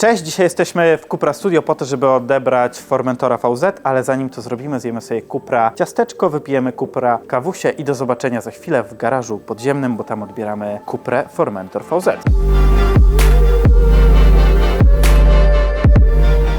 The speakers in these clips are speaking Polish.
Cześć, dzisiaj jesteśmy w Cupra Studio po to, żeby odebrać Formentora VZ, ale zanim to zrobimy, zjemy sobie Cupra ciasteczko, wypijemy Cupra kawusie i do zobaczenia za chwilę w garażu podziemnym, bo tam odbieramy Cuprę Formentor VZ.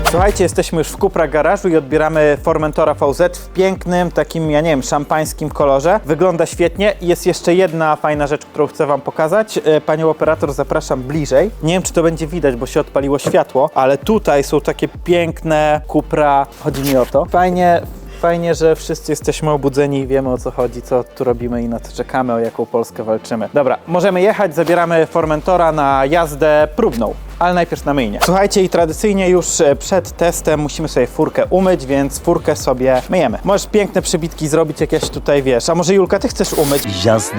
Słuchajcie, jesteśmy już w Cupra garażu i odbieramy Formentora VZ w pięknym, takim, ja nie wiem, szampańskim kolorze. Wygląda świetnie i jest jeszcze jedna fajna rzecz, którą chcę Wam pokazać. E, Panią operator zapraszam bliżej. Nie wiem, czy to będzie widać, bo się odpaliło światło, ale tutaj są takie piękne Cupra, chodzi mi o to. Fajnie, Fajnie, że wszyscy jesteśmy obudzeni i wiemy o co chodzi, co tu robimy i na co czekamy, o jaką Polskę walczymy. Dobra, możemy jechać, zabieramy Formentora na jazdę próbną. Ale najpierw na myjnie. Słuchajcie, i tradycyjnie już e, przed testem musimy sobie furkę umyć, więc furkę sobie myjemy. Możesz piękne przybitki zrobić, jakieś tutaj wiesz. A może Julka, ty chcesz umyć? Just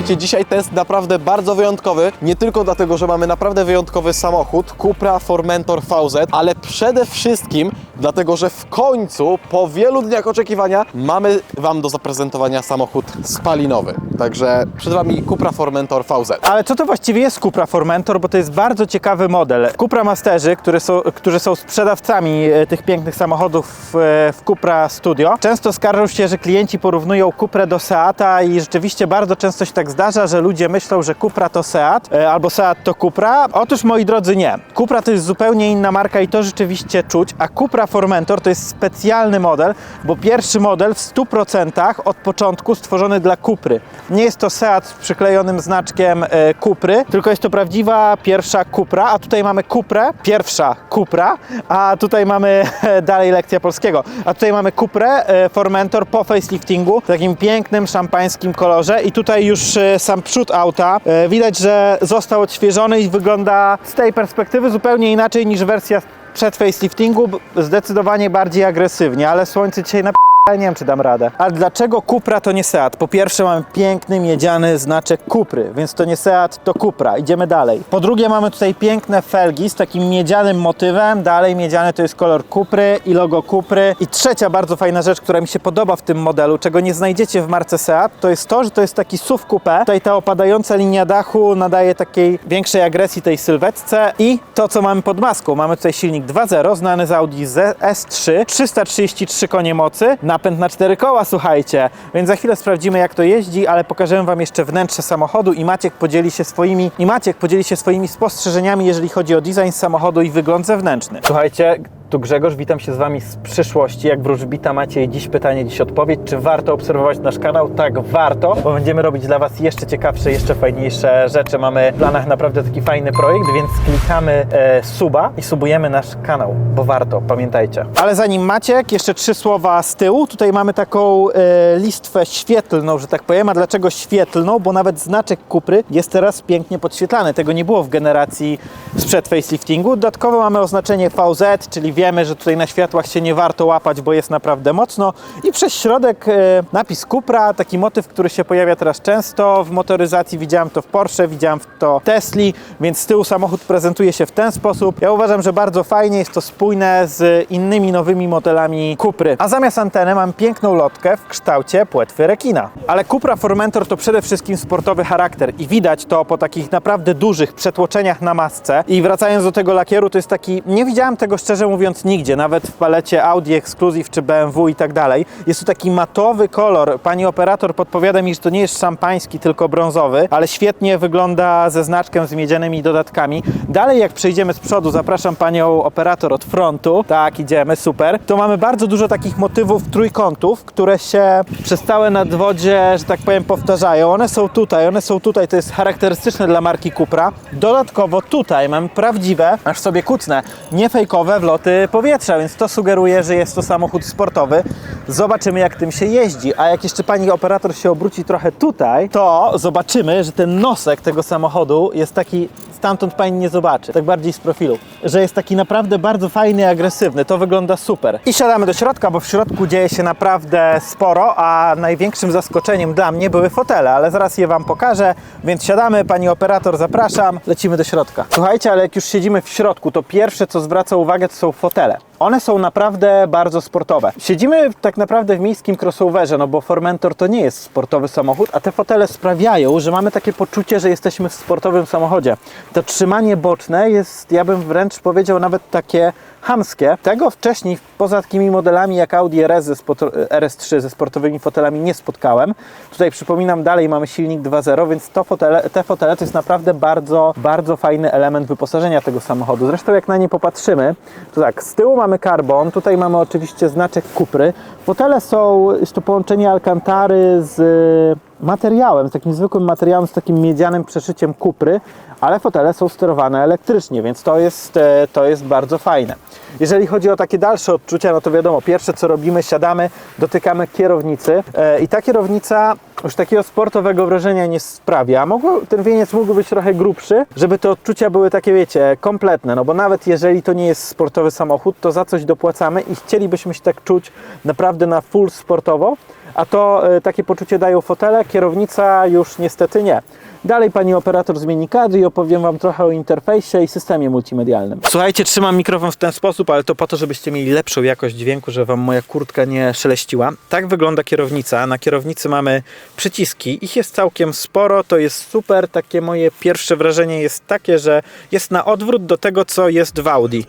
Słuchajcie, dzisiaj test naprawdę bardzo wyjątkowy. Nie tylko dlatego, że mamy naprawdę wyjątkowy samochód Cupra Formentor VZ, ale przede wszystkim dlatego, że w końcu, po wielu dniach oczekiwania, mamy Wam do zaprezentowania samochód spalinowy. Także przed Wami Cupra Formentor VZ. Ale co to właściwie jest Cupra Formentor? Bo to jest bardzo ciekawy model. Cupra Masterzy, które są, którzy są sprzedawcami e, tych pięknych samochodów e, w Cupra Studio, często skarżą się, że klienci porównują Cuprę do Seata i rzeczywiście bardzo często się tak zdarza, że ludzie myślą, że Cupra to Seat e, albo Seat to Cupra. Otóż moi drodzy nie. Cupra to jest zupełnie inna marka i to rzeczywiście czuć, a Cupra Formentor to jest specjalny model, bo pierwszy model w 100% od początku stworzony dla Cupry. Nie jest to Seat z przyklejonym znaczkiem e, Cupry, tylko jest to prawdziwa pierwsza Cupra, a tutaj mamy Cuprę, pierwsza Cupra, a tutaj mamy dalej lekcja polskiego, a tutaj mamy Cuprę e, Formentor po faceliftingu w takim pięknym szampańskim kolorze i tutaj już e, sam przód auta. E, widać, że został odświeżony i wygląda z tej perspektywy zupełnie inaczej niż wersja przed faceliftingu, zdecydowanie bardziej agresywnie, ale słońce dzisiaj na ale nie wiem, czy dam radę. Ale dlaczego Cupra to nie Seat? Po pierwsze mamy piękny, miedziany znaczek Cupry, więc to nie Seat, to Cupra. Idziemy dalej. Po drugie mamy tutaj piękne felgi z takim miedzianym motywem. Dalej miedziany to jest kolor Cupry i logo Cupry. I trzecia bardzo fajna rzecz, która mi się podoba w tym modelu, czego nie znajdziecie w marce Seat, to jest to, że to jest taki SUV coupé. Tutaj ta opadająca linia dachu nadaje takiej większej agresji tej sylwetce i to, co mamy pod maską. Mamy tutaj silnik 2.0, znany z Audi Z- S3, 333 konie mocy, napęd na cztery koła, słuchajcie. Więc za chwilę sprawdzimy, jak to jeździ, ale pokażę Wam jeszcze wnętrze samochodu i Maciek podzieli się swoimi, i Maciek podzieli się swoimi spostrzeżeniami, jeżeli chodzi o design samochodu i wygląd zewnętrzny. Słuchajcie, tu Grzegorz, witam się z Wami z przyszłości. Jak wróżbita macie dziś pytanie, dziś odpowiedź. Czy warto obserwować nasz kanał? Tak, warto, bo będziemy robić dla Was jeszcze ciekawsze, jeszcze fajniejsze rzeczy. Mamy w planach naprawdę taki fajny projekt, więc klikamy e, suba i subujemy nasz kanał, bo warto, pamiętajcie. Ale zanim Maciek, jeszcze trzy słowa z tyłu. Tutaj mamy taką e, listwę świetlną, że tak powiem. A dlaczego świetlną? Bo nawet znaczek Kupry jest teraz pięknie podświetlany. Tego nie było w generacji sprzed faceliftingu. Dodatkowo mamy oznaczenie VZ, czyli wiemy, że tutaj na światłach się nie warto łapać, bo jest naprawdę mocno. I przez środek e, napis Cupra, taki motyw, który się pojawia teraz często w motoryzacji. Widziałem to w Porsche, widziałem to w Tesli, więc z tyłu samochód prezentuje się w ten sposób. Ja uważam, że bardzo fajnie jest to spójne z innymi nowymi modelami Cupry. A zamiast anteny mam piękną lotkę w kształcie płetwy rekina. Ale Cupra Formentor to przede wszystkim sportowy charakter i widać to po takich naprawdę dużych przetłoczeniach na masce. I wracając do tego lakieru, to jest taki, nie widziałem tego szczerze mówiąc nigdzie, nawet w palecie Audi Exclusive czy BMW i tak dalej. Jest to taki matowy kolor. Pani operator podpowiada mi, że to nie jest szampański, tylko brązowy, ale świetnie wygląda ze znaczkiem z miedzianymi dodatkami. Dalej jak przejdziemy z przodu, zapraszam panią operator od frontu. Tak, idziemy, super. To mamy bardzo dużo takich motywów trójkątów, które się przez całe nadwodzie, że tak powiem, powtarzają. One są tutaj, one są tutaj, to jest charakterystyczne dla marki Cupra. Dodatkowo tutaj mamy prawdziwe, aż sobie kucnę, niefejkowe wloty powietrza, więc to sugeruje, że jest to samochód sportowy. Zobaczymy, jak tym się jeździ. A jak jeszcze pani operator się obróci trochę tutaj, to zobaczymy, że ten nosek tego samochodu jest taki stamtąd pani nie zobaczy, tak bardziej z profilu, że jest taki naprawdę bardzo fajny i agresywny, to wygląda super. I siadamy do środka, bo w środku dzieje się naprawdę sporo, a największym zaskoczeniem dla mnie były fotele, ale zaraz je wam pokażę, więc siadamy, pani operator zapraszam, lecimy do środka. Słuchajcie, ale jak już siedzimy w środku, to pierwsze co zwraca uwagę to są fotele. One są naprawdę bardzo sportowe. Siedzimy tak naprawdę w miejskim crossoverze, no bo Formentor to nie jest sportowy samochód, a te fotele sprawiają, że mamy takie poczucie, że jesteśmy w sportowym samochodzie. To trzymanie boczne jest, ja bym wręcz powiedział, nawet takie hamskie. Tego wcześniej, poza takimi modelami jak Audi RS ze sport- RS3 ze sportowymi fotelami nie spotkałem. Tutaj przypominam, dalej mamy silnik 2.0, więc to fotele, te fotele to jest naprawdę bardzo, bardzo fajny element wyposażenia tego samochodu. Zresztą jak na nie popatrzymy, to tak, z tyłu mamy karbon, tutaj mamy oczywiście znaczek Kupry. Fotele są, jest to połączenie Alcantary z materiałem, z takim zwykłym materiałem, z takim miedzianym przeszyciem kupry, ale fotele są sterowane elektrycznie, więc to jest, e, to jest bardzo fajne. Jeżeli chodzi o takie dalsze odczucia, no to wiadomo, pierwsze co robimy, siadamy, dotykamy kierownicy e, i ta kierownica już takiego sportowego wrażenia nie sprawia. Mogło, ten wieniec mógł być trochę grubszy, żeby te odczucia były takie, wiecie, kompletne, no bo nawet jeżeli to nie jest sportowy samochód, to za coś dopłacamy i chcielibyśmy się tak czuć naprawdę na full sportowo, a to e, takie poczucie dają fotele, kierownica już niestety nie. Dalej pani operator zmieni kadr i opowiem Wam trochę o interfejsie i systemie multimedialnym. Słuchajcie, trzymam mikrofon w ten sposób, ale to po to, żebyście mieli lepszą jakość dźwięku, że Wam moja kurtka nie szeleściła. Tak wygląda kierownica. Na kierownicy mamy przyciski. Ich jest całkiem sporo, to jest super. Takie moje pierwsze wrażenie jest takie, że jest na odwrót do tego, co jest w Audi.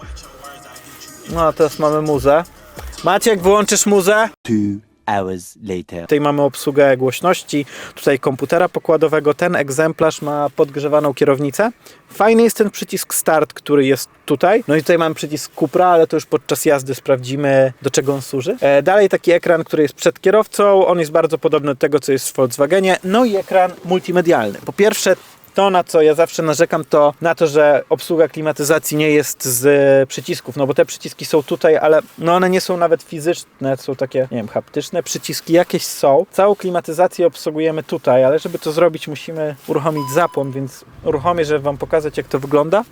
No a teraz mamy muzę. Maciek, wyłączysz muzę? Two hours later. Tutaj mamy obsługę głośności, tutaj komputera pokładowego. Ten egzemplarz ma podgrzewaną kierownicę. Fajny jest ten przycisk start, który jest tutaj. No i tutaj mamy przycisk Cupra, ale to już podczas jazdy sprawdzimy, do czego on służy. E, dalej taki ekran, który jest przed kierowcą. On jest bardzo podobny do tego, co jest w Volkswagenie. No i ekran multimedialny. Po pierwsze, to, na co ja zawsze narzekam, to na to, że obsługa klimatyzacji nie jest z e, przycisków, no bo te przyciski są tutaj, ale no one nie są nawet fizyczne, są takie, nie wiem, haptyczne. Przyciski jakieś są. Całą klimatyzację obsługujemy tutaj, ale żeby to zrobić, musimy uruchomić zapłon, więc uruchomię, żeby Wam pokazać, jak to wygląda.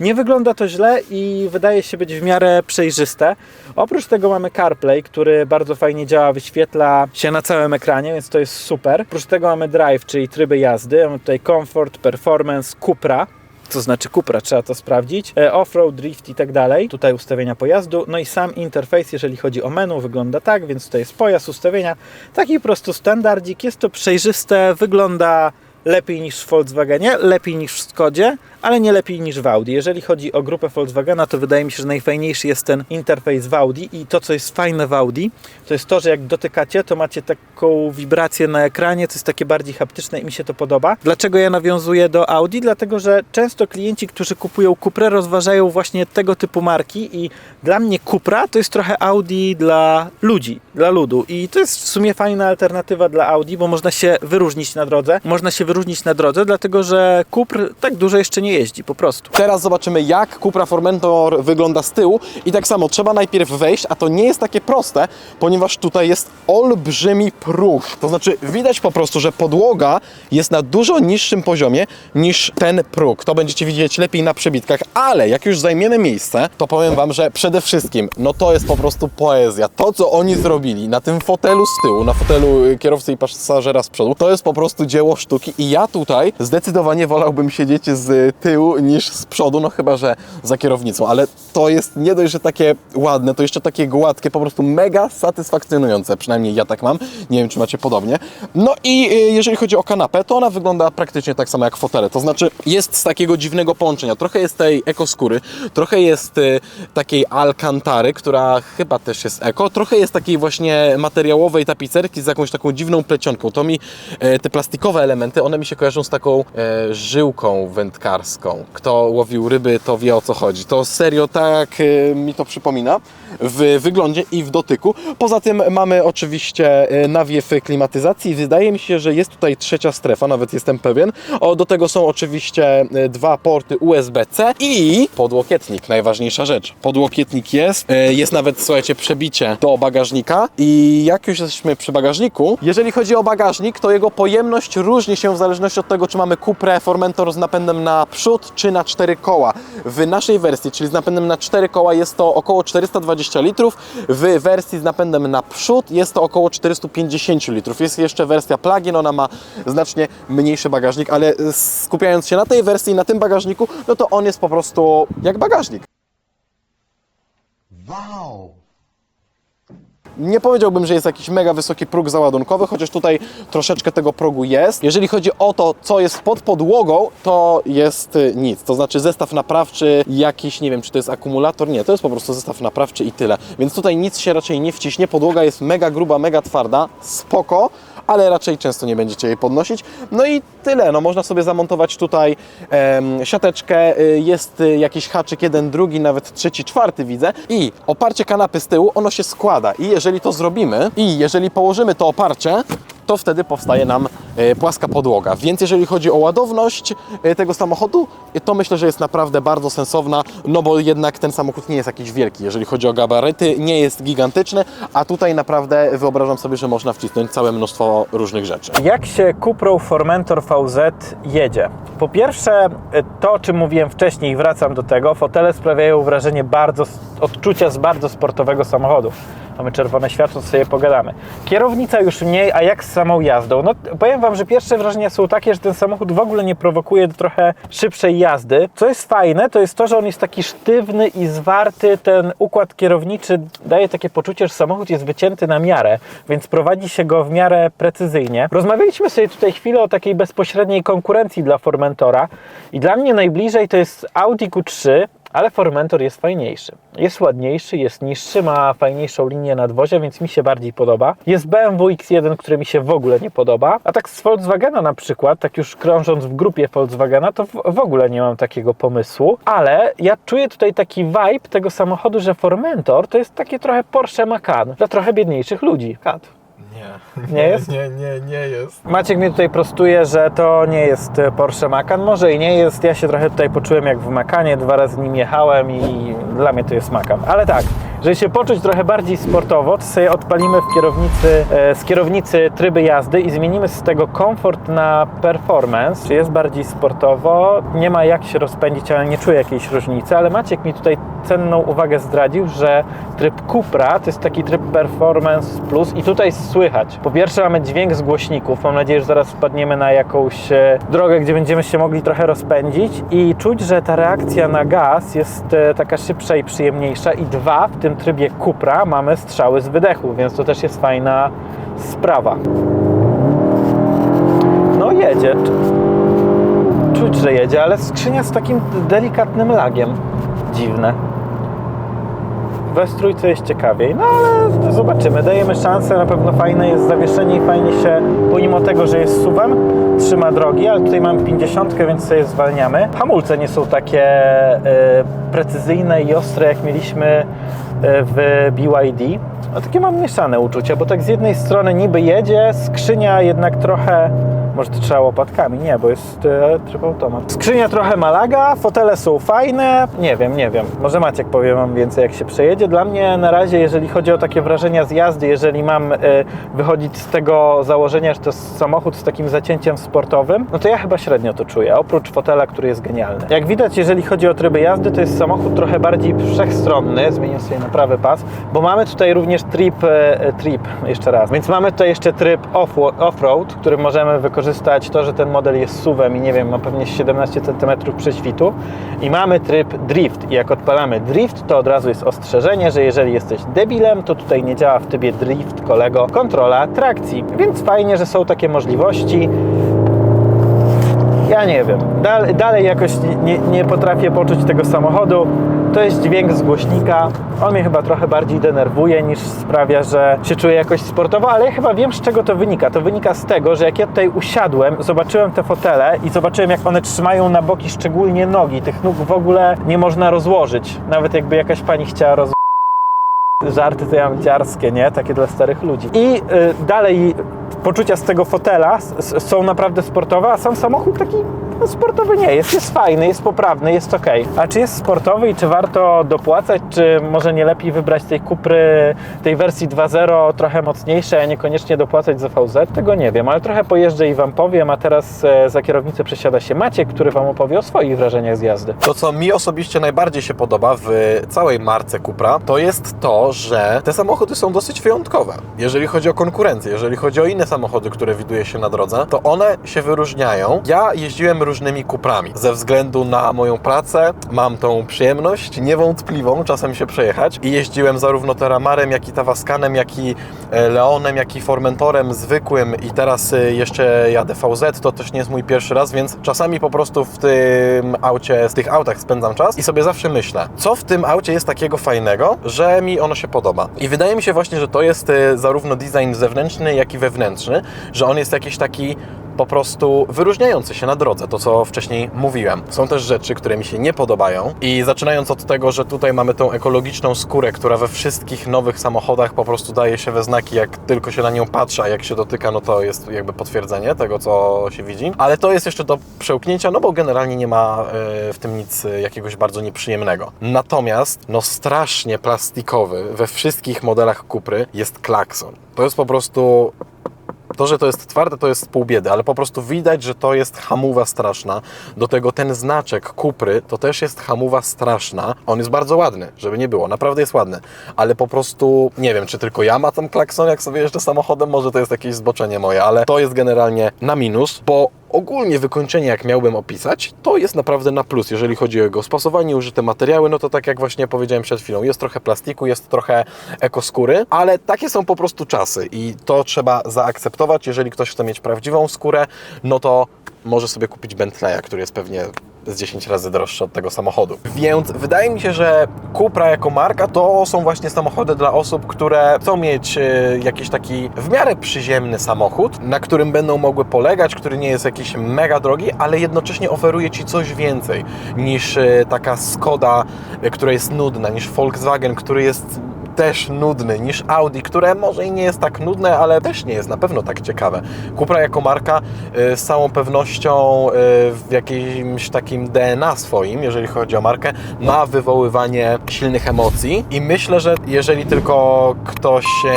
Nie wygląda to źle i wydaje się być w miarę przejrzyste. Oprócz tego mamy CarPlay, który bardzo fajnie działa, wyświetla się na całym ekranie, więc to jest super. Oprócz tego mamy Drive, czyli tryby jazdy. Mamy tutaj Comfort, Performance, Cupra. Co znaczy Cupra, trzeba to sprawdzić. E, Offroad, drift i tak dalej. Tutaj ustawienia pojazdu. No i sam interfejs, jeżeli chodzi o menu, wygląda tak, więc tutaj jest pojazd, ustawienia. Taki prostu standardzik. Jest to przejrzyste, wygląda lepiej niż w Volkswagenie, lepiej niż w Skodzie, ale nie lepiej niż w Audi. Jeżeli chodzi o grupę Volkswagena, to wydaje mi się, że najfajniejszy jest ten interfejs w Audi i to, co jest fajne w Audi, to jest to, że jak dotykacie, to macie taką wibrację na ekranie, to jest takie bardziej haptyczne i mi się to podoba. Dlaczego ja nawiązuję do Audi? Dlatego, że często klienci, którzy kupują Cuprę, rozważają właśnie tego typu marki i dla mnie Cupra to jest trochę Audi dla ludzi, dla ludu i to jest w sumie fajna alternatywa dla Audi, bo można się wyróżnić na drodze. Można się wyróżnić na drodze, dlatego, że Cupr tak dużo jeszcze nie jeździ, po prostu. Teraz zobaczymy, jak Cupra Formentor wygląda z tyłu. I tak samo trzeba najpierw wejść, a to nie jest takie proste, ponieważ tutaj jest olbrzymi próg. To znaczy, widać po prostu, że podłoga jest na dużo niższym poziomie niż ten próg. To będziecie widzieć lepiej na przebitkach, ale jak już zajmiemy miejsce, to powiem Wam, że przede wszystkim, no to jest po prostu poezja. To, co oni zrobili na tym fotelu z tyłu, na fotelu y, kierowcy i pasażera z przodu, to jest po prostu dzieło sztuki. I ja tutaj zdecydowanie wolałbym siedzieć z tyłu niż z przodu, no chyba, że za kierownicą, ale to jest nie dość, że takie ładne, to jeszcze takie gładkie, po prostu mega satysfakcjonujące, przynajmniej ja tak mam, nie wiem, czy macie podobnie. No i y, jeżeli chodzi o kanapę, to ona wygląda praktycznie tak samo jak fotele, to znaczy jest z takiego dziwnego połączenia, trochę jest tej ekoskóry, trochę jest y, takiej alcantary, która chyba też jest eko, trochę jest takiej właśnie materiałowej tapicerki z jakąś taką dziwną plecionką, to mi e, te plastikowe elementy, one mi się kojarzą z taką e, żyłką wędkarską. Kto łowił ryby, to wie o co chodzi. To serio jak y, mi to przypomina w wyglądzie i w dotyku. Poza tym mamy oczywiście y, nawiew klimatyzacji. Wydaje mi się, że jest tutaj trzecia strefa, nawet jestem pewien. O, do tego są oczywiście y, dwa porty USB-C i podłokietnik, najważniejsza rzecz. Podłokietnik jest, jest nawet, słuchajcie, przebicie do bagażnika i jak już jesteśmy przy bagażniku, jeżeli chodzi o bagażnik, to jego pojemność różni się w zależności od tego, czy mamy Cuprę Formentor z napędem na przód, czy na cztery koła. W naszej wersji, czyli z napędem na cztery koła jest to około 420 litrów, w wersji z napędem na przód jest to około 450 litrów. Jest jeszcze wersja plug-in, ona ma znacznie mniejszy bagażnik, ale skupiając się na tej wersji, na tym bagażniku, no to on jest po prostu jak bagażnik. Nie powiedziałbym, że jest jakiś mega wysoki próg załadunkowy, chociaż tutaj troszeczkę tego progu jest. Jeżeli chodzi o to, co jest pod podłogą, to jest y, nic. To znaczy zestaw naprawczy, jakiś, nie wiem, czy to jest akumulator, nie, to jest po prostu zestaw naprawczy i tyle. Więc tutaj nic się raczej nie wciśnie. Podłoga jest mega gruba, mega twarda, spoko, ale raczej często nie będziecie jej podnosić. No i tyle. No, można sobie zamontować tutaj siateczkę, y, jest y, jakiś haczyk, jeden, drugi, nawet trzeci, czwarty widzę i oparcie kanapy z tyłu, ono się składa i jeżeli to zrobimy i jeżeli położymy to oparcie, to wtedy powstaje nam e, płaska podłoga. Więc jeżeli chodzi o ładowność e, tego samochodu, e, to myślę, że jest naprawdę bardzo sensowna, no bo jednak ten samochód nie jest jakiś wielki, jeżeli chodzi o gabaryty, nie jest gigantyczny, a tutaj naprawdę wyobrażam sobie, że można wcisnąć całe mnóstwo różnych rzeczy. Jak się Cuprą Formentor VZ jedzie? Po pierwsze, to o czym mówiłem wcześniej, wracam do tego, fotele sprawiają wrażenie bardzo, odczucia z bardzo sportowego samochodu. Mamy czerwone światło, sobie pogadamy. Kierownica już mniej, a jak z samą jazdą? No powiem Wam, że pierwsze wrażenia są takie, że ten samochód w ogóle nie prowokuje do trochę szybszej jazdy. Co jest fajne, to jest to, że on jest taki sztywny i zwarty. Ten układ kierowniczy daje takie poczucie, że samochód jest wycięty na miarę, więc prowadzi się go w miarę precyzyjnie. Rozmawialiśmy sobie tutaj chwilę o takiej bezpośredniej konkurencji dla Formentora i dla mnie najbliżej to jest Audi Q3, ale Formentor jest fajniejszy. Jest ładniejszy, jest niższy, ma fajniejszą linię nadwozia, więc mi się bardziej podoba. Jest BMW X1, który mi się w ogóle nie podoba. A tak z Volkswagena na przykład, tak już krążąc w grupie Volkswagena, to w, ogóle nie mam takiego pomysłu. Ale ja czuję tutaj taki vibe tego samochodu, że Formentor to jest takie trochę Porsche Macan dla trochę biedniejszych ludzi. Kat. Nie. Jest? Nie, nie, nie jest. Maciek mnie tutaj prostuje, że to nie jest e, Porsche Macan. Może i nie jest. Ja się trochę tutaj poczułem jak w Macanie. Dwa razy nim jechałem i dla mnie to jest Macan. Ale tak, żeby się poczuć trochę bardziej sportowo, to sobie odpalimy w kierownicy, e, z kierownicy tryby jazdy i zmienimy z tego komfort na performance. Jest bardziej sportowo? Nie ma jak się rozpędzić, ale nie czuję jakiejś różnicy. Ale Maciek mi tutaj cenną uwagę zdradził, że tryb Cupra to jest taki tryb Performance Plus i tutaj słychać. Po pierwsze mamy dźwięk z głośników, mam nadzieję, że zaraz wpadniemy na jakąś e, drogę, gdzie będziemy się mogli trochę rozpędzić i czuć, że ta reakcja na gaz jest e, taka szybsza i przyjemniejsza i dwa, w tym trybie Cupra mamy strzały z wydechu, więc to też jest fajna sprawa. No jedzie. Czuć, że jedzie, ale skrzynia z takim delikatnym lagiem. Dziwne. We trójce jest ciekawiej, no ale zobaczymy, dajemy szansę, na pewno fajne jest zawieszenie i fajnie się, pomimo tego, że jest suwem, trzyma drogi, ale tutaj mamy 50, więc sobie zwalniamy. Hamulce nie są takie e, precyzyjne i ostre, jak mieliśmy w BYD. No takie mam mieszane uczucia, bo tak z jednej strony niby jedzie, skrzynia jednak trochę może to trzeba łopatkami? Nie, bo jest e, tryb automat. Skrzynia trochę malaga, fotele są fajne. Nie wiem, nie wiem. Może Maciek powie Wam więcej, jak się przejedzie. Dla mnie na razie, jeżeli chodzi o takie wrażenia z jazdy, jeżeli mam e, wychodzić z tego założenia, że to jest samochód z takim zacięciem sportowym, no to ja chyba średnio to czuję, oprócz fotela, który jest genialny. Jak widać, jeżeli chodzi o tryby jazdy, to jest samochód trochę bardziej wszechstronny. Zmienię sobie na prawy pas, bo mamy tutaj również trip, e, trip, jeszcze raz. Więc mamy tutaj jeszcze tryb off- off-road, który możemy wykorzystać to, że ten model jest suwem i nie wiem, ma pewnie 17 cm prześwitu. I mamy tryb drift. I jak odpalamy drift, to od razu jest ostrzeżenie, że jeżeli jesteś debilem, to tutaj nie działa w trybie drift, kolego, kontrola trakcji, więc fajnie, że są takie możliwości. Ja nie wiem. Dal, dalej jakoś nie, nie, potrafię poczuć tego samochodu. To jest dźwięk z głośnika. On mnie chyba trochę bardziej denerwuje niż sprawia, że się czuję jakoś sportowo, ale ja chyba wiem z czego to wynika. To wynika z tego, że jak ja tutaj usiadłem, zobaczyłem te fotele i zobaczyłem jak one trzymają na boki szczególnie nogi. Tych nóg w ogóle nie można rozłożyć. Nawet jakby jakaś pani chciała rozłożyć. Żarty to ja dziarskie, nie? Takie dla starych ludzi. I y, dalej poczucia z tego fotela są naprawdę sportowe, a sam samochód taki no, sportowy nie jest. Jest fajny, jest poprawny, jest ok. A czy jest sportowy i czy warto dopłacać, czy może nie lepiej wybrać tej Kupry, tej wersji 2.0 trochę mocniejszej, a niekoniecznie dopłacać za VZ? Tego nie wiem, ale trochę pojeżdżę i Wam powiem, a teraz e, za kierownicę przesiada się Maciek, który Wam opowie o swoich wrażeniach z jazdy. To, co mi osobiście najbardziej się podoba w całej marce Cupra, to jest to, że te samochody są dosyć wyjątkowe. Jeżeli chodzi o konkurencję, jeżeli chodzi o inne samochody, które widuje się na drodze, to one się wyróżniają. Ja jeździłem różnymi Cuprami. Ze względu na moją pracę mam tą przyjemność niewątpliwą czasem się przejechać i jeździłem zarówno Teramarem, jak i Tavaskanem, jak i e, Leonem, jak i Formentorem zwykłym i teraz e, jeszcze jadę VZ, to też nie jest mój pierwszy raz, więc czasami po prostu w tym aucie, z tych autach spędzam czas i sobie zawsze myślę, co w tym aucie jest takiego fajnego, że mi ono się podoba. I wydaje mi się właśnie, że to jest e, zarówno design zewnętrzny, jak i wewnętrzny, że on jest jakiś taki po prostu wyróżniający się na drodze, to co wcześniej mówiłem. Są też rzeczy, które mi się nie podobają i zaczynając od tego, że tutaj mamy tą ekologiczną skórę, która we wszystkich nowych samochodach po prostu daje się we znaki, jak tylko się na nią patrzy, a jak się dotyka, no to jest jakby potwierdzenie tego, co się widzi. Ale to jest jeszcze do przełknięcia, no bo generalnie nie ma e, w tym nic jakiegoś bardzo nieprzyjemnego. Natomiast, no strasznie plastikowy we wszystkich modelach Kupry jest klakson. To jest po prostu to, że to jest twarde, to jest pół biedy, ale po prostu widać, że to jest hamuwa straszna. Do tego ten znaczek Kupry to też jest hamuwa straszna. On jest bardzo ładny, żeby nie było, naprawdę jest ładny, ale po prostu nie wiem, czy tylko ja ma tam klakson, jak sobie jeżdżę samochodem, może to jest jakieś zboczenie moje, ale to jest generalnie na minus, bo ogólnie wykończenie, jak miałbym opisać, to jest naprawdę na plus, jeżeli chodzi o jego spasowanie, użyte materiały, no to tak jak właśnie powiedziałem przed chwilą, jest trochę plastiku, jest trochę ekoskóry, ale takie są po prostu czasy i to trzeba zaakceptować. Jeżeli ktoś chce mieć prawdziwą skórę, no to może sobie kupić Bentleya, który jest pewnie z 10 razy droższy od tego samochodu. Więc wydaje mi się, że Cupra jako marka to są właśnie samochody dla osób, które chcą mieć e, jakiś taki w miarę przyziemny samochód, na którym będą mogły polegać, który nie jest jakiś mega drogi, ale jednocześnie oferuje Ci coś więcej niż e, taka Skoda, e, która jest nudna, niż Volkswagen, który jest też nudny niż Audi, które może i nie jest tak nudne, ale też nie jest na pewno tak ciekawe. Cupra jako marka y, z całą pewnością y, w jakimś takim DNA swoim, jeżeli chodzi o markę, ma wywoływanie silnych emocji i myślę, że jeżeli tylko ktoś się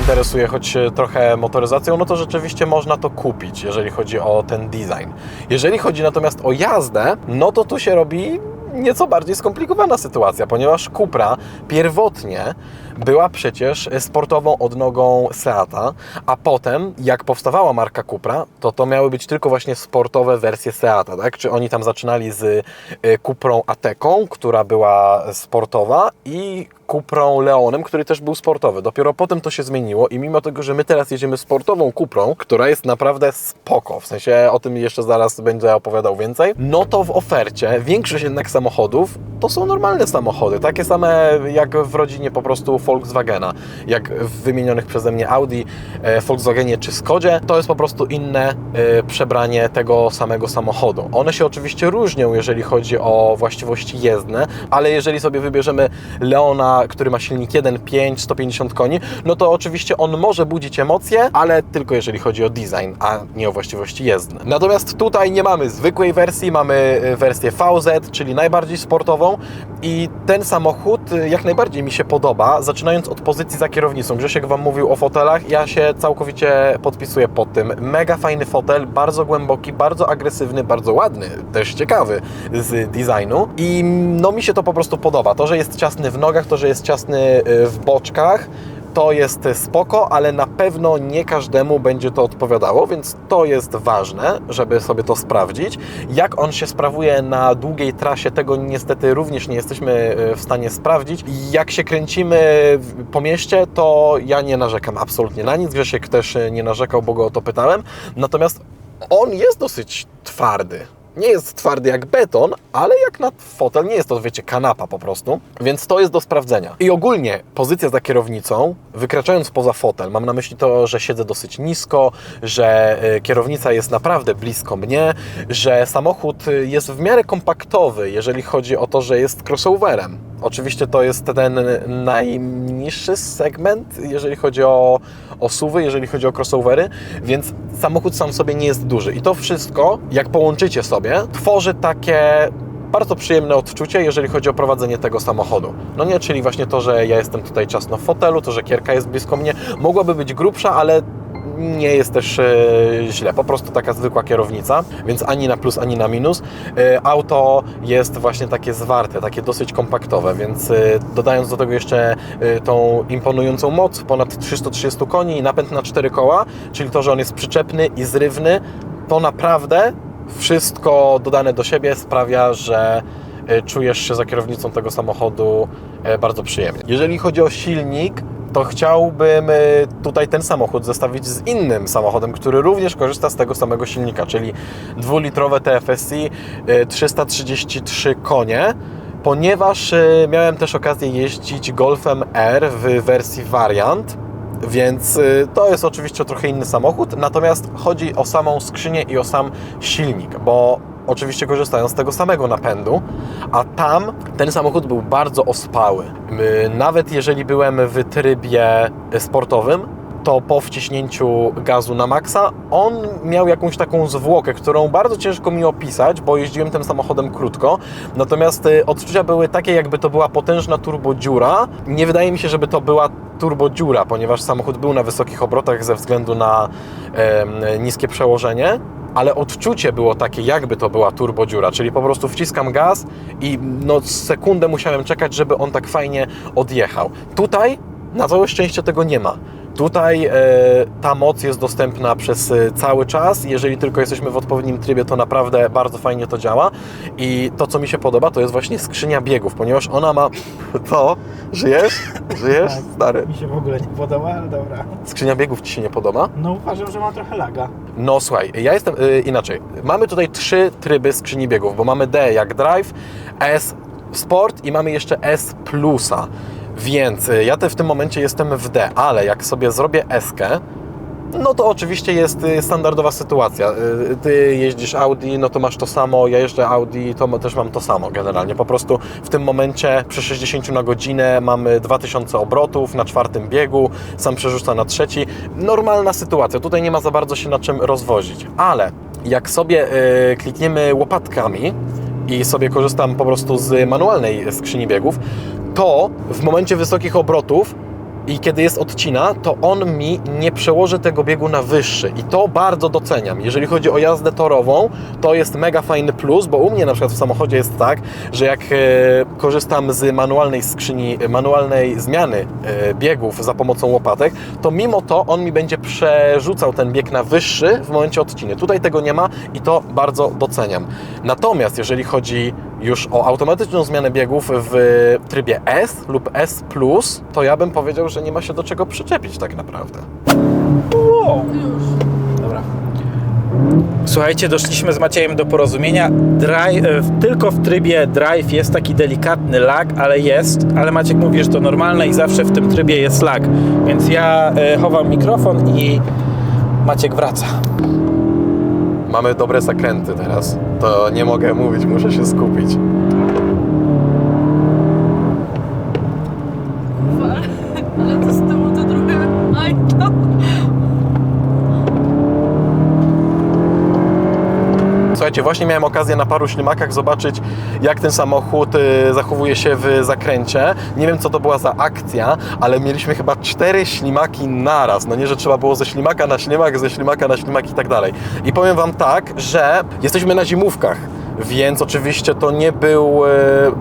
interesuje choć trochę motoryzacją, no to rzeczywiście można to kupić, jeżeli chodzi o ten design. Jeżeli chodzi natomiast o jazdę, no to tu się robi nieco bardziej skomplikowana sytuacja, ponieważ Cupra pierwotnie była przecież sportową odnogą Seata, a potem, jak powstawała marka Cupra, to to miały być tylko właśnie sportowe wersje Seata, tak? Czy oni tam zaczynali z y, Cuprą Ateką, która była sportowa i Cuprą Leonem, który też był sportowy. Dopiero potem to się zmieniło i mimo tego, że my teraz jedziemy sportową Cuprą, która jest naprawdę spoko, w sensie o tym jeszcze zaraz będę opowiadał więcej, no to w ofercie większość jednak samochodów to są normalne samochody, takie same jak w rodzinie po prostu Volkswagena, jak w wymienionych przeze mnie Audi, e, Volkswagenie czy Skodzie, to jest po prostu inne e, przebranie tego samego samochodu. One się oczywiście różnią, jeżeli chodzi o właściwości jezdne, ale jeżeli sobie wybierzemy Leona, który ma silnik 1.5, 150 koni, no to oczywiście on może budzić emocje, ale tylko jeżeli chodzi o design, a nie o właściwości jezdne. Natomiast tutaj nie mamy zwykłej wersji, mamy e, wersję VZ, czyli najbardziej sportową i ten samochód e, jak najbardziej mi się podoba, zaczynając od pozycji za kierownicą. Grzesiek Wam mówił o fotelach, ja się całkowicie podpisuję pod tym. Mega fajny fotel, bardzo głęboki, bardzo agresywny, bardzo ładny, też ciekawy z designu i no mi się to po prostu podoba. To, że jest ciasny w nogach, to, że jest ciasny y, w boczkach, to jest spoko, ale na pewno nie każdemu będzie to odpowiadało, więc to jest ważne, żeby sobie to sprawdzić. Jak on się sprawuje na długiej trasie, tego niestety również nie jesteśmy y, w stanie sprawdzić. Jak się kręcimy po mieście, to ja nie narzekam absolutnie na nic. Grzesiek też y, nie narzekał, bo go o to pytałem. Natomiast on jest dosyć twardy. Nie jest twardy jak beton, ale jak na fotel nie jest to, wiecie, kanapa po prostu. Więc to jest do sprawdzenia. I ogólnie pozycja za kierownicą, wykraczając poza fotel, mam na myśli to, że siedzę dosyć nisko, że y, kierownica jest naprawdę blisko mnie, że samochód y, jest w miarę kompaktowy, jeżeli chodzi o to, że jest crossoverem. Oczywiście to jest ten najniższy segment, jeżeli chodzi o, o suwy, jeżeli chodzi o crossovery, więc samochód sam sobie nie jest duży. I to wszystko, jak połączycie sobie, tworzy takie bardzo przyjemne odczucie, jeżeli chodzi o prowadzenie tego samochodu. No nie, czyli właśnie to, że ja jestem tutaj ciasno w fotelu, to, że kierka jest blisko mnie, mogłaby być grubsza, ale nie jest też e, źle, po prostu taka zwykła kierownica, więc ani na plus, ani na minus. E, auto jest właśnie takie zwarte, takie dosyć kompaktowe, więc e, dodając do tego jeszcze tą imponującą moc, ponad 330 koni i napęd na cztery koła, czyli to, że on jest przyczepny i zrywny, to naprawdę wszystko dodane do siebie sprawia, że e, czujesz się za kierownicą tego samochodu e, bardzo przyjemnie. Jeżeli chodzi o silnik, to chciałbym e, tutaj ten samochód zestawić z innym samochodem, który również korzysta z tego samego silnika, czyli dwulitrowe TFSI, e, 333 konie. Ponieważ miałem też okazję jeździć Golfem R w wersji Variant, więc y, to jest oczywiście trochę inny samochód, natomiast chodzi o samą skrzynię i o sam silnik, bo oczywiście korzystają z tego samego napędu, a tam ten samochód był bardzo ospały. Y, Nawet jeżeli byłem w trybie sportowym, to po wciśnięciu gazu na maksa on miał jakąś taką zwłokę, którą bardzo ciężko mi opisać, bo jeździłem tym samochodem krótko. Natomiast y, odczucia były takie, jakby to była potężna turbodziura. Nie wydaje mi się, żeby to była turbodziura, ponieważ samochód był na wysokich obrotach ze względu na em, niskie przełożenie. Ale odczucie było takie, jakby to była turbodziura, czyli po prostu wciskam gaz i no sekundę musiałem czekać, żeby on tak fajnie odjechał. Tutaj na całe szczęście tego nie ma. Tutaj e, ta moc jest dostępna przez e, cały czas. Jeżeli tylko jesteśmy w odpowiednim trybie, to naprawdę bardzo fajnie to działa. I to, co mi się podoba, to jest właśnie skrzynia biegów, ponieważ ona ma to. Żyjesz? Żyjesz? Tak. Stary. Mi się w ogóle nie podoba, ale dobra. Skrzynia biegów ci się nie podoba? No uważam, że ma trochę laga. No słuchaj, ja jestem y, inaczej. Mamy tutaj trzy tryby skrzyni biegów, bo mamy D jak Drive, S Sport i mamy jeszcze S Plusa. Więc y, ja te w tym momencie jestem w D, ale jak sobie zrobię S-kę, no to oczywiście jest y, standardowa sytuacja. Y, Ty jeździsz Audi, no to masz to samo, ja jeżdżę Audi, to też mam to samo generalnie. Po prostu w tym momencie przy 60 na godzinę mamy 2000 obrotów na czwartym biegu, sam przerzuca na trzeci. Normalna sytuacja, tutaj nie ma za bardzo się na czym rozwozić. Ale jak sobie klikniemy łopatkami i sobie korzystam po prostu z manualnej skrzyni biegów, to w momencie wysokich obrotów i kiedy jest odcina, to on mi nie przełoży tego biegu na wyższy i to bardzo doceniam. Jeżeli chodzi o jazdę torową, to jest mega fajny plus, bo u mnie na przykład w samochodzie jest tak, że jak e, korzystam z manualnej skrzyni, manualnej zmiany e, biegów za pomocą łopatek, to mimo to on mi będzie przerzucał ten bieg na wyższy w momencie odciny. Tutaj tego nie ma i to bardzo doceniam. Natomiast jeżeli chodzi już o automatyczną zmianę biegów w trybie S lub S+, to ja bym powiedział, że nie ma się do czego przyczepić tak naprawdę. Wow. Dobra. Słuchajcie, doszliśmy z Maciejem do porozumienia. Drive, tylko w trybie drive jest taki delikatny lag, ale jest. Ale Maciek mówi, że to normalne i zawsze w tym trybie jest lag. Więc ja e, chowam mikrofon i Maciek wraca. Mamy dobre zakręty teraz. To nie mogę mówić, muszę się skupić. Ale to z tyłu to trochę... Aj, to... Słuchajcie, właśnie miałem okazję na paru ślimakach zobaczyć, jak ten samochód y, zachowuje się w zakręcie. Nie wiem, co to była za akcja, ale mieliśmy chyba cztery ślimaki naraz. No nie, że trzeba było ze ślimaka na ślimak, ze ślimaka na ślimak i tak dalej. I powiem Wam tak, że jesteśmy na zimówkach. Więc oczywiście to nie był e,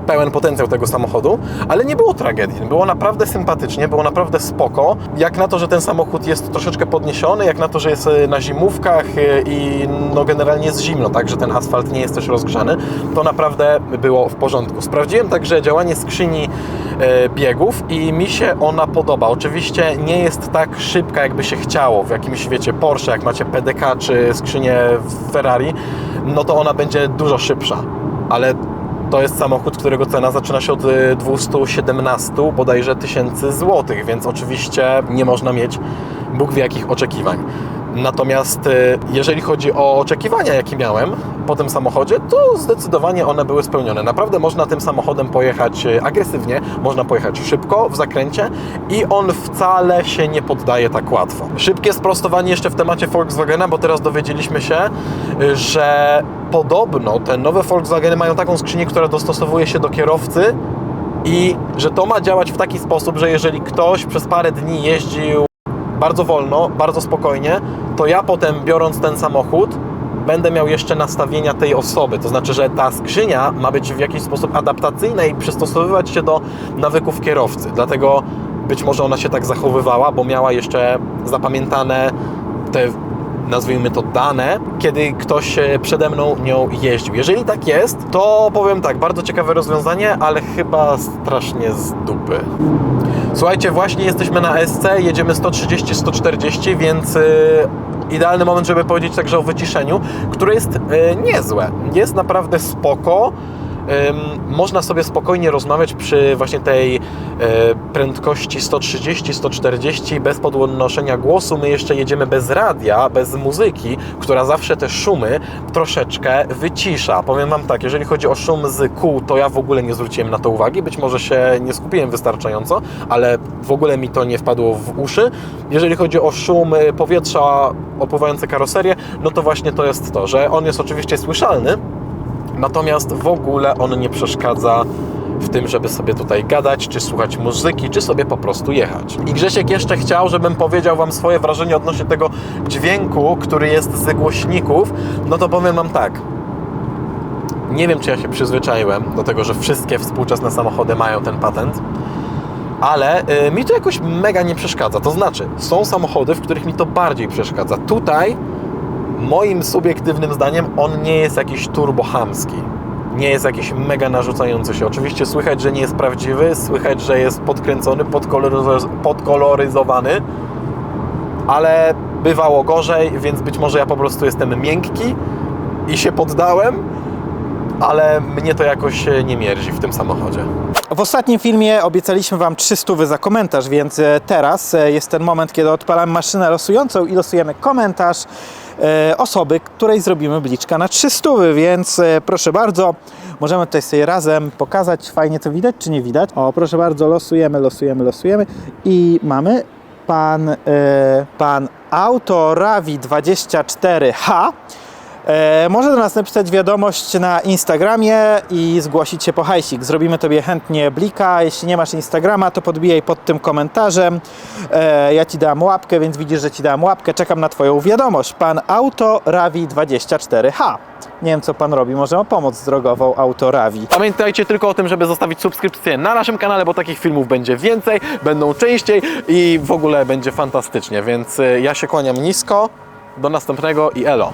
pełen potencjał tego samochodu, ale nie było tragedii. Było naprawdę sympatycznie, było naprawdę spoko. Jak na to, że ten samochód jest troszeczkę podniesiony, jak na to, że jest e, na zimówkach e, i no generalnie jest zimno, tak, że ten asfalt nie jest też rozgrzany, to naprawdę było w porządku. Sprawdziłem także działanie skrzyni biegów i mi się ona podoba. Oczywiście nie jest tak szybka, jakby się chciało w jakimś, wiecie, Porsche, jak macie PDK czy skrzynię Ferrari, no to ona będzie dużo szybsza, ale to jest samochód, którego cena zaczyna się od y, 217 bodajże tysięcy złotych, więc oczywiście nie można mieć Bóg wie jakich oczekiwań. Natomiast y, jeżeli chodzi o oczekiwania, jakie miałem po tym samochodzie, to zdecydowanie one były spełnione. Naprawdę można tym samochodem pojechać y, agresywnie, można pojechać szybko w zakręcie i on wcale się nie poddaje tak łatwo. Szybkie sprostowanie jeszcze w temacie Volkswagena, bo teraz dowiedzieliśmy się, y, że podobno te nowe Volkswageny mają taką skrzynię, która dostosowuje się do kierowcy i że to ma działać w taki sposób, że jeżeli ktoś przez parę dni jeździł bardzo wolno, bardzo spokojnie, to ja potem biorąc ten samochód będę miał jeszcze nastawienia tej osoby. To znaczy, że ta skrzynia ma być w jakiś sposób adaptacyjna i przystosowywać się do nawyków kierowcy. Dlatego być może ona się tak zachowywała, bo miała jeszcze zapamiętane te nazwijmy to dane, kiedy ktoś e, przede mną nią jeździł. Jeżeli tak jest, to powiem tak, bardzo ciekawe rozwiązanie, ale chyba strasznie z dupy. Słuchajcie, właśnie jesteśmy na SC, jedziemy 130-140, więc y, idealny moment, żeby powiedzieć także o wyciszeniu, które jest y, niezłe. Jest naprawdę spoko. Można sobie spokojnie rozmawiać przy właśnie tej y, prędkości 130-140 bez podnoszenia głosu. My jeszcze jedziemy bez radia, bez muzyki, która zawsze te szumy troszeczkę wycisza. Powiem Wam tak, jeżeli chodzi o szum z kół, to ja w ogóle nie zwróciłem na to uwagi. Być może się nie skupiłem wystarczająco, ale w ogóle mi to nie wpadło w uszy. Jeżeli chodzi o szum y, powietrza opływające karoserię, no to właśnie to jest to, że on jest oczywiście słyszalny, Natomiast w ogóle on nie przeszkadza w tym, żeby sobie tutaj gadać, czy słuchać muzyki, czy sobie po prostu jechać. I Grzesiek jeszcze chciał, żebym powiedział Wam swoje wrażenie odnośnie tego dźwięku, który jest ze głośników. No to powiem Wam tak. Nie wiem, czy ja się przyzwyczaiłem do tego, że wszystkie współczesne samochody mają ten patent, ale y, mi to jakoś mega nie przeszkadza. To znaczy, są samochody, w których mi to bardziej przeszkadza. Tutaj moim subiektywnym zdaniem on nie jest jakiś turbohamski. Nie jest jakiś mega narzucający się. Oczywiście słychać, że nie jest prawdziwy, słychać, że jest podkręcony, podkoloryz- podkoloryzowany, ale bywało gorzej, więc być może ja po prostu jestem miękki i się poddałem, ale mnie to jakoś e, nie mierzi w tym samochodzie. W ostatnim filmie obiecaliśmy Wam 300 za komentarz, więc e, teraz e, jest ten moment, kiedy odpalamy maszynę losującą i losujemy komentarz osoby, której zrobimy bliczka na 300, więc proszę bardzo, możemy tutaj sobie razem pokazać, fajnie to widać czy nie widać. O, proszę bardzo, losujemy, losujemy, losujemy i mamy pan, pan Autoravi24H. E, może do nas napisać wiadomość na Instagramie i zgłosić się po hajsik. Zrobimy Tobie chętnie blika. Jeśli nie masz Instagrama, to podbijaj pod tym komentarzem. E, ja Ci dam łapkę, więc widzisz, że Ci dam łapkę. Czekam na Twoją wiadomość. Pan Autoravi24H. Nie wiem, co Pan robi. Może ma pomoc drogową Autoravi. Pamiętajcie tylko o tym, żeby zostawić subskrypcję na naszym kanale, bo takich filmów będzie więcej, będą częściej i w ogóle będzie fantastycznie, więc y, ja się kłaniam nisko. Do następnego i elo.